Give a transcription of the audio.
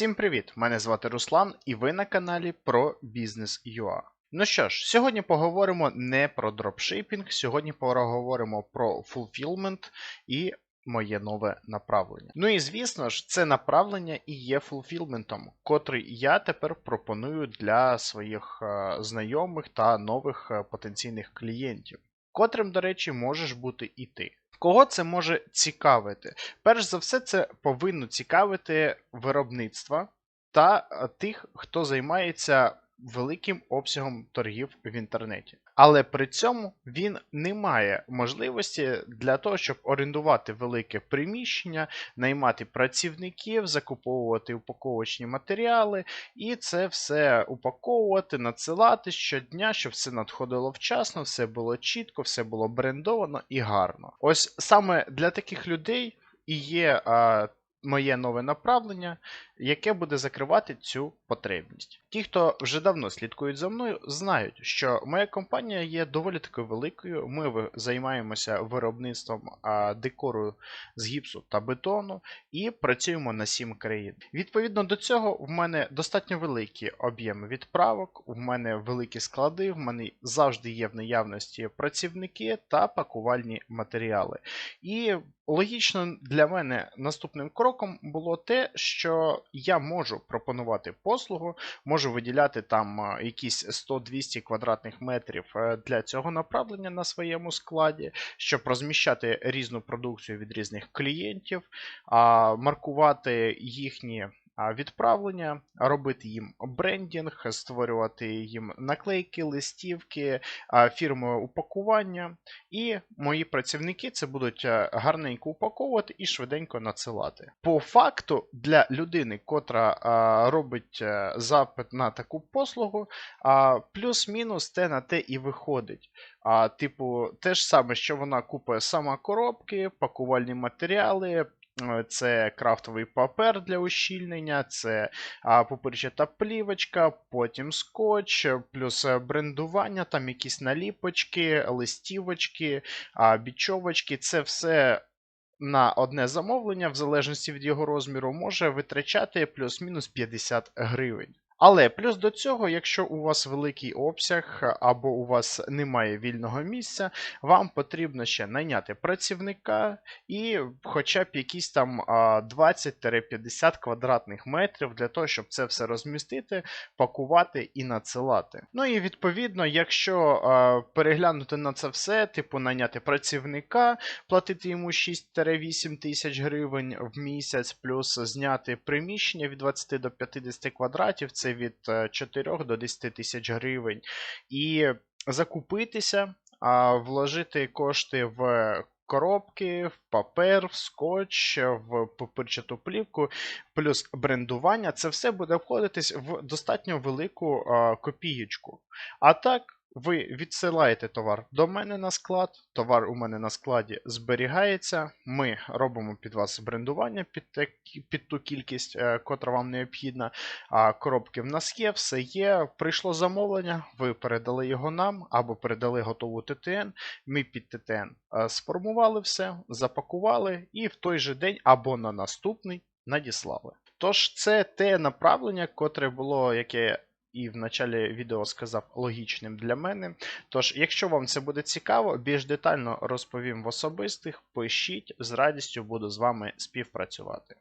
Всім привіт! Мене звати Руслан, і ви на каналі про бізнес.ua. Ну що ж, сьогодні поговоримо не про дропшипінг, сьогодні поговоримо про фулфілмент і моє нове направлення. Ну і звісно ж, це направлення і є фулфілментом, котрий я тепер пропоную для своїх е, знайомих та нових е, потенційних клієнтів, котрим, до речі, можеш бути і ти. Кого це може цікавити? Перш за все, це повинно цікавити виробництва та тих, хто займається великим обсягом торгів в інтернеті. Але при цьому він не має можливості для того, щоб орендувати велике приміщення, наймати працівників, закуповувати упаковочні матеріали, і це все упаковувати, надсилати щодня, щоб все надходило вчасно, все було чітко, все було брендовано і гарно. Ось саме для таких людей і є а, моє нове направлення, яке буде закривати цю потребність. Ті, хто вже давно слідкують за мною, знають, що моя компанія є доволі таки великою. Ми займаємося виробництвом декору з гіпсу та бетону і працюємо на 7 країн. Відповідно до цього, в мене достатньо великі об'єми відправок, в мене великі склади, в мене завжди є в наявності працівники та пакувальні матеріали. І логічно для мене наступним кроком було те, що я можу пропонувати послугу, можу виділяти там якісь 100-200 квадратних метрів е, для цього направлення на своєму складі, щоб розміщати різну продукцію від різних клієнтів, маркувати їхні відправлення, робити їм брендінг, створювати їм наклейки, листівки, фірмове упакування. І мої працівники це будуть е, гарненько упаковувати і швиденько надсилати. По факту, для людини, котра робить е, запит на таку послугу, плюс-мінус те на те і виходить. А, типу, те ж саме, що вона купує сама коробки, пакувальні матеріали. Це крафтовий папер для ущільнення, це а, пупирчата плівочка, потім скотч, плюс е, брендування, там якісь наліпочки, листівочки, бічовочки. Це все на одне замовлення, в залежності від його розміру, може витрачати плюс-мінус 50 гривень. Але плюс до цього, якщо у вас великий обсяг або у вас немає вільного місця, вам потрібно ще найняти працівника і хоча б якісь там 20-50 квадратних метрів для того, щоб це все розмістити, пакувати і надсилати. Ну і відповідно, якщо переглянути на це все, типу найняти працівника, платити йому 6-8 тисяч гривень в місяць, плюс зняти приміщення від 20 до 50 квадратів, це від е, 4 до 10 тисяч гривень, і закупитися, а, вложити кошти в. Коробки, в папер, в скотч, в папирчату плівку, плюс брендування, це все буде входитись в достатньо велику а, копієчку. А так, ви відсилаєте товар до мене на склад, товар у мене на складі зберігається. Ми робимо під вас брендування під, такі- під ту кількість, е, котра вам необхідна. А коробки в нас є, все є. Прийшло замовлення, ви передали його нам або передали готову ТТН. Ми під ТТН е, сформували все, запакували і в той же день або на наступний надіслали. Тож це те направлення, котре було, яке і в началі відео сказав логічним для мене. Тож, якщо вам це буде цікаво, більш детально розповім в особистих, пишіть, з радістю буду з вами співпрацювати.